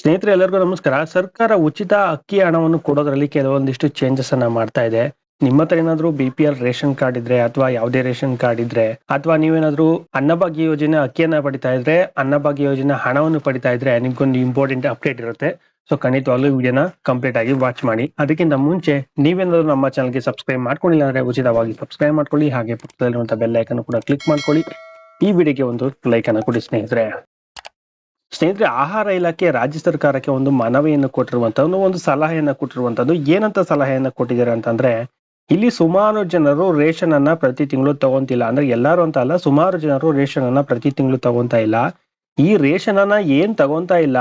ಸ್ನೇಹಿತರೆ, ಎಲ್ಲರಿಗೂ ನಮಸ್ಕಾರ. ಸರ್ಕಾರ ಉಚಿತ ಅಕ್ಕಿ ಹಣವನ್ನು ಕೊಡೋದ್ರಲ್ಲಿ ಕೆಲವೊಂದಿಷ್ಟು ಚೇಂಜಸ್ ಅನ್ನ ಮಾಡ್ತಾ ಇದೆ. ನಿಮ್ಮ ಹತ್ರ ಏನಾದ್ರೂ B P L ration card ಇದ್ರೆ ಅಥವಾ ಯಾವುದೇ ರೇಷನ್ ಕಾರ್ಡ್ ಇದ್ರೆ ಅಥವಾ ನೀವೇನಾದ್ರೂ ಅನ್ನಭಾಗ್ಯ ಯೋಜನೆ ಅಕ್ಕಿಯನ್ನ ಪಡಿತಾ ಇದ್ರೆ, ಅನ್ನಭಾಗ್ಯ ಯೋಜನೆ ಹಣವನ್ನು ಪಡಿತಾ ಇದ್ರೆ ನಿಮ್ಗೊಂದು ಇಂಪಾರ್ಟೆಂಟ್ ಅಪ್ಡೇಟ್ ಇರುತ್ತೆ. ಸೊ ಖಂಡಿತವಾಗ್ಲೂ ವಿಡಿಯೋನ ಕಂಪ್ಲೀಟ್ ಆಗಿ ವಾಚ್ ಮಾಡಿ. ಅದಕ್ಕಿಂತ ಮುಂಚೆ, ನೀವೇನಾದ್ರೂ ನಮ್ಮ ಚಾನಲ್ಗೆ ಸಬ್ಸ್ಕ್ರೈಬ್ ಮಾಡ್ಕೊಂಡಿಲ್ಲ ಅಂದ್ರೆ ಉಚಿತವಾಗಿ ಸಬ್ಸ್ಕ್ರೈಬ್ ಮಾಡ್ಕೊಳ್ಳಿ. ಹಾಗೆ ಪಕ್ಕದಲ್ಲಿರುವಂತಹ ಬೆಲ್ ಐಕನ್ ಕೂಡ ಕ್ಲಿಕ್ ಮಾಡ್ಕೊಳ್ಳಿ. ಈ ವಿಡಿಯೋಗೆ ಒಂದು ಲೈಕ್ ಅನ್ನ ಕೊಡಿ ಸ್ನೇಹಿತರೆ. ಸ್ನೇಹಿತರೆ, ಆಹಾರ ಇಲಾಖೆ ರಾಜ್ಯ ಸರ್ಕಾರಕ್ಕೆ ಒಂದು ಮನವಿಯನ್ನು ಕೊಟ್ಟಿರುವಂತದ್ದು ಒಂದು ಸಲಹೆಯನ್ನು ಕೊಟ್ಟಿರುವಂತದ್ದು ಏನಂತ ಸಲಹೆಯನ್ನ ಕೊಟ್ಟಿದ್ದಾರೆ ಅಂತಂದ್ರೆ, ಇಲ್ಲಿ ಸುಮಾರು ಜನರು ರೇಷನ್ ಅನ್ನ ಪ್ರತಿ ತಿಂಗಳು ತಗೊಂತಿಲ್ಲ. ಅಂದ್ರೆ ಎಲ್ಲರೂ ಅಂತ ಅಲ್ಲ, ಸುಮಾರು ಜನರು ರೇಷನ್ ಅನ್ನ ಪ್ರತಿ ತಿಂಗಳು ತಗೊಂತಾ ಇಲ್ಲ. ಈ ರೇಷನ್ ಅನ್ನ ಏನ್ ತಗೊಂತಾ ಇಲ್ಲ?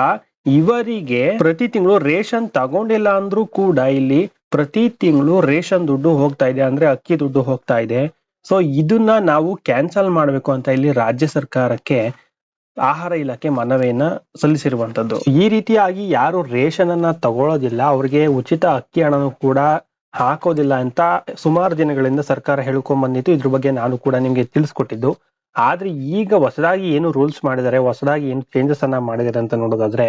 ಇವರಿಗೆ ಪ್ರತಿ ತಿಂಗಳು ರೇಷನ್ ತಗೊಂಡಿಲ್ಲ ಅಂದ್ರೂ ಕೂಡ ಇಲ್ಲಿ ಪ್ರತಿ ತಿಂಗಳು ರೇಷನ್ ದುಡ್ಡು ಹೋಗ್ತಾ ಇದೆ. ಅಂದ್ರೆ ಅಕ್ಕಿ ದುಡ್ಡು ಹೋಗ್ತಾ ಇದೆ. ಸೊ ಇದನ್ನ ನಾವು ಕ್ಯಾನ್ಸಲ್ ಮಾಡ್ಬೇಕು ಅಂತ ಇಲ್ಲಿ ರಾಜ್ಯ ಸರ್ಕಾರಕ್ಕೆ ಆಹಾರ ಇಲಾಖೆ ಮನವಿಯನ್ನ ಸಲ್ಲಿಸಿರುವಂತದ್ದು. ಈ ರೀತಿಯಾಗಿ ಯಾರು ರೇಷನ್ ಅನ್ನ ತಗೊಳ್ಳೋದಿಲ್ಲ ಅವ್ರಿಗೆ ಉಚಿತ ಅಕ್ಕಿ ಹಣನು ಕೂಡ ಹಾಕೋದಿಲ್ಲ ಅಂತ ಸುಮಾರು ದಿನಗಳಿಂದ ಸರ್ಕಾರ ಹೇಳ್ಕೊಂಡ್ ಬಂದಿತ್ತು. ಇದ್ರ ಬಗ್ಗೆ ನಾನು ಕೂಡ ನಿಮ್ಗೆ ತಿಳಿಸ್ಕೊಟ್ಟಿದ್ದು. ಆದ್ರೆ ಈಗ ಹೊಸದಾಗಿ ಏನು ರೂಲ್ಸ್ ಮಾಡಿದ್ದಾರೆ, ಹೊಸದಾಗಿ ಏನು ಚೇಂಜಸ್ ಅನ್ನ ಮಾಡಿದ್ದಾರೆ ಅಂತ ನೋಡೋದಾದ್ರೆ,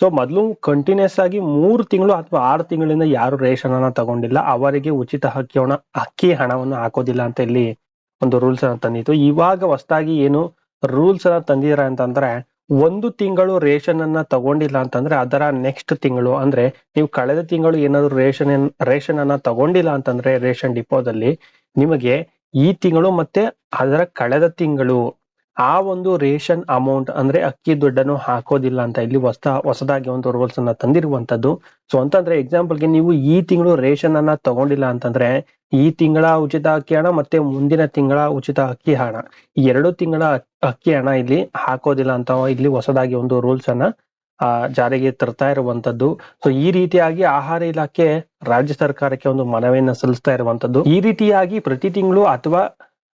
ಸೊ ಮೊದಲು ಕಂಟಿನ್ಯೂಸ್ ಆಗಿ ಮೂರು ತಿಂಗಳು ಅಥವಾ ಆರು ತಿಂಗಳಿಂದ ಯಾರು ರೇಷನ್ ಅನ್ನ ತಗೊಂಡಿಲ್ಲ, ಅವರಿಗೆ ಉಚಿತ ಅಕ್ಕಿ ಹಣ, ಅಕ್ಕಿ ಹಣವನ್ನು ಹಾಕೋದಿಲ್ಲ ಅಂತ ಇಲ್ಲಿ ಒಂದು ರೂಲ್ಸ್ ಅನ್ನ ತಂದಿತ್ತು. ಇವಾಗ ಹೊಸದಾಗಿ ಏನು ರೂಲ್ಸ್ ಅನ್ನ ತಂದಿರ ಅಂತಂದ್ರೆ, ಒಂದು ತಿಂಗಳು ರೇಷನ್ ಅನ್ನ ತಗೊಂಡಿಲ್ಲ ಅಂತಂದ್ರೆ ಅದರ ನೆಕ್ಸ್ಟ್ ತಿಂಗಳು, ಅಂದ್ರೆ ನೀವು ಕಳೆದ ತಿಂಗಳು ಏನಾದ್ರು ರೇಷನ್ ರೇಷನ್ ಅನ್ನ ತಗೊಂಡಿಲ್ಲ ಅಂತಂದ್ರೆ ರೇಷನ್ ಡಿಪೋದಲ್ಲಿ ನಿಮಗೆ ಈ ತಿಂಗಳು ಮತ್ತೆ ಅದರ ಕಳೆದ ತಿಂಗಳು ಆ ಒಂದು ರೇಷನ್ ಅಮೌಂಟ್ ಅಂದ್ರೆ ಅಕ್ಕಿ ದುಡ್ಡನ್ನು ಹಾಕೋದಿಲ್ಲ ಅಂತ ಇಲ್ಲಿ ಹೊಸ ಹೊಸದಾಗಿ ಒಂದು ರೂಲ್ಸ್ ಅನ್ನ ತಂದಿರುವಂತದ್ದು ಸೊ ಅಂತಂದ್ರೆ ಎಕ್ಸಾಂಪಲ್ಗೆ ನೀವು ಈ ತಿಂಗಳು ರೇಷನ್ ಅನ್ನ ತಗೊಂಡಿಲ್ಲ ಅಂತಂದ್ರೆ ಈ ತಿಂಗಳ ಉಚಿತ ಅಕ್ಕಿ ಹಣ ಮತ್ತೆ ಮುಂದಿನ ತಿಂಗಳ ಉಚಿತ ಅಕ್ಕಿ ಹಣ. ಎರಡು ತಿಂಗಳ ಅಕ್ಕಿ ಹಣ ಇಲ್ಲಿ ಹಾಕೋದಿಲ್ಲ ಅಂತ ಇಲ್ಲಿ ಹೊಸದಾಗಿ ಒಂದು ರೂಲ್ಸ್ ಅನ್ನ ಆ, ಜಾರಿಗೆ ತರ್ತಾ ಇರುವಂತದ್ದು ಸೊ ಈ ರೀತಿಯಾಗಿ ಆಹಾರ ಇಲಾಖೆ ರಾಜ್ಯ ಸರ್ಕಾರಕ್ಕೆ ಒಂದು ಮನವಿಯನ್ನ ಸಲ್ಲಿಸ್ತಾ ಇರುವಂತದ್ದು ಈ ರೀತಿಯಾಗಿ ಪ್ರತಿ ತಿಂಗಳು ಅಥವಾ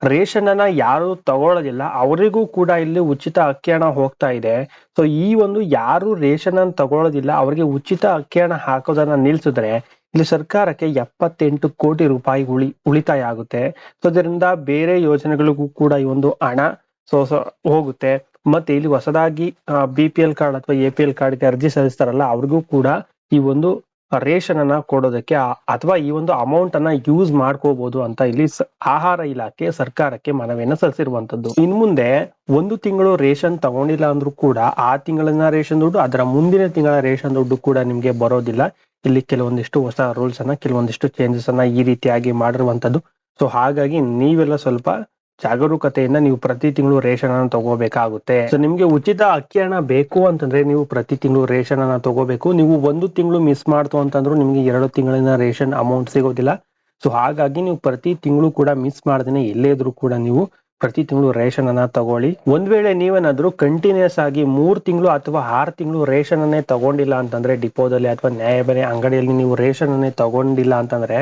ರೇಷನ್ ಅನ್ನ ಯಾರು ತಗೊಳ್ಳೋದಿಲ್ಲ ಅವರಿಗೂ ಕೂಡ ಇಲ್ಲಿ ಉಚಿತ ಅಕ್ಕಿ ಹಣ ಹೋಗ್ತಾ ಇದೆ. ಸೊ ಈ ಒಂದು ಯಾರು ರೇಷನ್ ಅನ್ನ ತಗೊಳ್ಳೋದಿಲ್ಲ ಅವರಿಗೆ ಉಚಿತ ಅಕ್ಕಿ ಹಣ ಹಾಕೋದನ್ನ ನಿಲ್ಸಿದ್ರೆ ಇಲ್ಲಿ ಸರ್ಕಾರಕ್ಕೆ ಎಪ್ಪತ್ತೆಂಟು ಕೋಟಿ ರೂಪಾಯಿ ಉಳಿ, ಉಳಿತಾಯ ಆಗುತ್ತೆ. ಸೊ ಇದರಿಂದ ಬೇರೆ ಯೋಜನೆಗಳಿಗೂ ಕೂಡ ಈ ಒಂದು ಹಣ ಸೊ ಹೋಗುತ್ತೆ. ಮತ್ತೆ ಇಲ್ಲಿ ಹೊಸದಾಗಿ ಬಿ ಪಿ ಎಲ್ ಕಾರ್ಡ್ ಅಥವಾ ಎ ಪಿ ಎಲ್ ಕಾರ್ಡ್ಗೆ ಅರ್ಜಿ ಸಲ್ಲಿಸ್ತಾರಲ್ಲ, ಅವ್ರಿಗೂ ಕೂಡ ಈ ಒಂದು ರೇಷನ್ ಅನ್ನ ಕೊಡೋದಕ್ಕೆ ಅಥವಾ ಈ ಒಂದು ಅಮೌಂಟ್ ಅನ್ನ ಯೂಸ್ ಮಾಡ್ಕೋಬಹುದು ಅಂತ ಇಲ್ಲಿ ಆಹಾರ ಇಲಾಖೆ ಸರ್ಕಾರಕ್ಕೆ ಮನವಿಯನ್ನ ಸಲ್ಲಿಸಿರುವಂತದ್ದು ಇನ್ ಮುಂದೆ ಒಂದು ತಿಂಗಳು ರೇಷನ್ ತಗೊಂಡಿಲ್ಲ ಅಂದ್ರೂ ಕೂಡ ಆ ತಿಂಗಳಿನ ರೇಷನ್ ದುಡ್ಡು ಅದರ ಮುಂದಿನ ತಿಂಗಳ ರೇಷನ್ ದುಡ್ಡು ಕೂಡ ನಿಮ್ಗೆ ಬರೋದಿಲ್ಲ. ಇಲ್ಲಿ ಕೆಲವೊಂದಿಷ್ಟು ಹೊಸ ರೂಲ್ಸ್ ಅನ್ನ, ಕೆಲವೊಂದಿಷ್ಟು ಚೇಂಜಸ್ ಅನ್ನ ಈ ರೀತಿಯಾಗಿ ಮಾಡಿರುವಂತದ್ದು ಸೊ ಹಾಗಾಗಿ ನೀವೆಲ್ಲ ಸ್ವಲ್ಪ ಜಾಗರೂಕತೆಯಿಂದ ನೀವು ಪ್ರತಿ ತಿಂಗಳು ರೇಷನ್ ಅನ್ನ ತಗೋಬೇಕಾಗುತ್ತೆ. ಸೊ ನಿಮ್ಗೆ ಉಚಿತ ಅಕ್ಕಿ ಹಣ ಬೇಕು ಅಂತಂದ್ರೆ ನೀವು ಪ್ರತಿ ತಿಂಗಳು ರೇಷನ್ ಅನ್ನ ತಗೋಬೇಕು. ನೀವು ಒಂದು ತಿಂಗಳು ಮಿಸ್ ಮಾಡ್ತು ಅಂತಂದ್ರು ನಿಮ್ಗೆ ಎರಡು ತಿಂಗಳಿನ ರೇಷನ್ ಅಮೌಂಟ್ ಸಿಗೋದಿಲ್ಲ. ಸೊ ಹಾಗಾಗಿ ನೀವು ಪ್ರತಿ ತಿಂಗಳು ಕೂಡ ಮಿಸ್ ಮಾಡ್ದೇನೆ ಎಲ್ಲೇ ಇದ್ರೂ ಕೂಡ ನೀವು ಪ್ರತಿ ತಿಂಗಳು ರೇಷನ್ ಅನ್ನ ತಗೊಳ್ಳಿ. ಒಂದ್ ವೇಳೆ ನೀವೇನಾದ್ರೂ ಕಂಟಿನ್ಯೂಸ್ ಆಗಿ ಮೂರ್ ತಿಂಗಳು ಅಥವಾ ಆರ್ ತಿಂಗಳು ರೇಷನ್ ಅನ್ನೇ ತಗೊಂಡಿಲ್ಲ ಅಂತಂದ್ರೆ ಡಿಪೋದಲ್ಲಿ ಅಥವಾ ನ್ಯಾಯಬೆಲೆ ಅಂಗಡಿಯಲ್ಲಿ ನೀವು ರೇಷನ್ ಅನ್ನೇ ತಗೊಂಡಿಲ್ಲ ಅಂತಂದ್ರೆ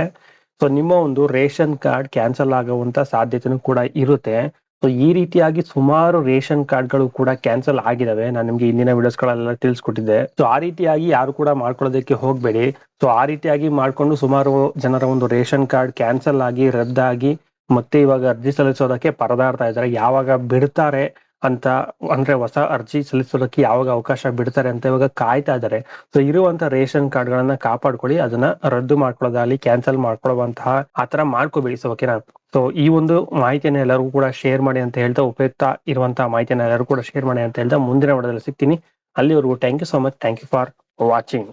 ಸೊ ನಿಮ್ಮ ಒಂದು ರೇಷನ್ ಕಾರ್ಡ್ ಕ್ಯಾನ್ಸಲ್ ಆಗುವಂತ ಸಾಧ್ಯತೆನೂ ಕೂಡ ಇರುತ್ತೆ. ಸೊ ಈ ರೀತಿಯಾಗಿ ಸುಮಾರು ರೇಷನ್ ಕಾರ್ಡ್ಗಳು ಕೂಡ ಕ್ಯಾನ್ಸಲ್ ಆಗಿದಾವೆ. ನಾನು ನಿಮ್ಗೆ ಇಂದಿನ ವಿಡಿಯೋಸ್ಗಳೆಲ್ಲ ತಿಳಿಸ್ಕೊಟ್ಟಿದ್ದೆ. ಸೊ ಆ ರೀತಿಯಾಗಿ ಯಾರು ಕೂಡ ಮಾಡ್ಕೊಳ್ಳೋದಕ್ಕೆ ಹೋಗ್ಬೇಡಿ. ಸೊ ಆ ರೀತಿಯಾಗಿ ಮಾಡ್ಕೊಂಡು ಸುಮಾರು ಜನರ ಒಂದು ರೇಷನ್ ಕಾರ್ಡ್ ಕ್ಯಾನ್ಸಲ್ ಆಗಿ, ರದ್ದಾಗಿ ಮತ್ತೆ ಇವಾಗ ಅರ್ಜಿ ಸಲ್ಲಿಸೋದಕ್ಕೆ ಪರದಾಡ್ತಾ ಇದ್ದಾರೆ. ಯಾವಾಗ ಬಿಡ್ತಾರೆ ಅಂತ ಅಂದ್ರೆ ಹೊಸ ಅರ್ಜಿ ಸಲ್ಲಿಸೋದಕ್ಕೆ ಯಾವಾಗ ಅವಕಾಶ ಬಿಡ್ತಾರೆ ಅಂತ ಇವಾಗ ಕಾಯ್ತಾ ಇದ್ದಾರೆ. ಸೊ ಇರುವಂತ ರೇಷನ್ ಕಾರ್ಡ್ ಗಳನ್ನ ಕಾಪಾಡ್ಕೊಳ್ಳಿ, ಅದನ್ನ ರದ್ದು ಮಾಡ್ಕೊಳ್ಳೋದಾಗ್ಲಿ ಕ್ಯಾನ್ಸಲ್ ಮಾಡ್ಕೊಳ್ಳುವಂತಹ ಆತರ ಮಾಡ್ಕೋಬೇಡಿ ಸೊ ಓಕೆನಾ ಸೊ ಈ ಒಂದು ಮಾಹಿತಿಯನ್ನು ಎಲ್ಲರಿಗೂ ಕೂಡ ಶೇರ್ ಮಾಡಿ ಅಂತ ಹೇಳ್ತಾ ಉಪಯುಕ್ತ ಇರುವಂತಹ ಮಾಹಿತಿಯನ್ನು ಎಲ್ಲರೂ ಕೂಡ ಶೇರ್ ಮಾಡಿ ಅಂತ ಹೇಳ್ತಾ ಮುಂದಿನ ವಾರದಲ್ಲಿ ಸಿಗ್ತೀನಿ. ಅಲ್ಲಿವರೆಗೂ thank you so much thank you for watching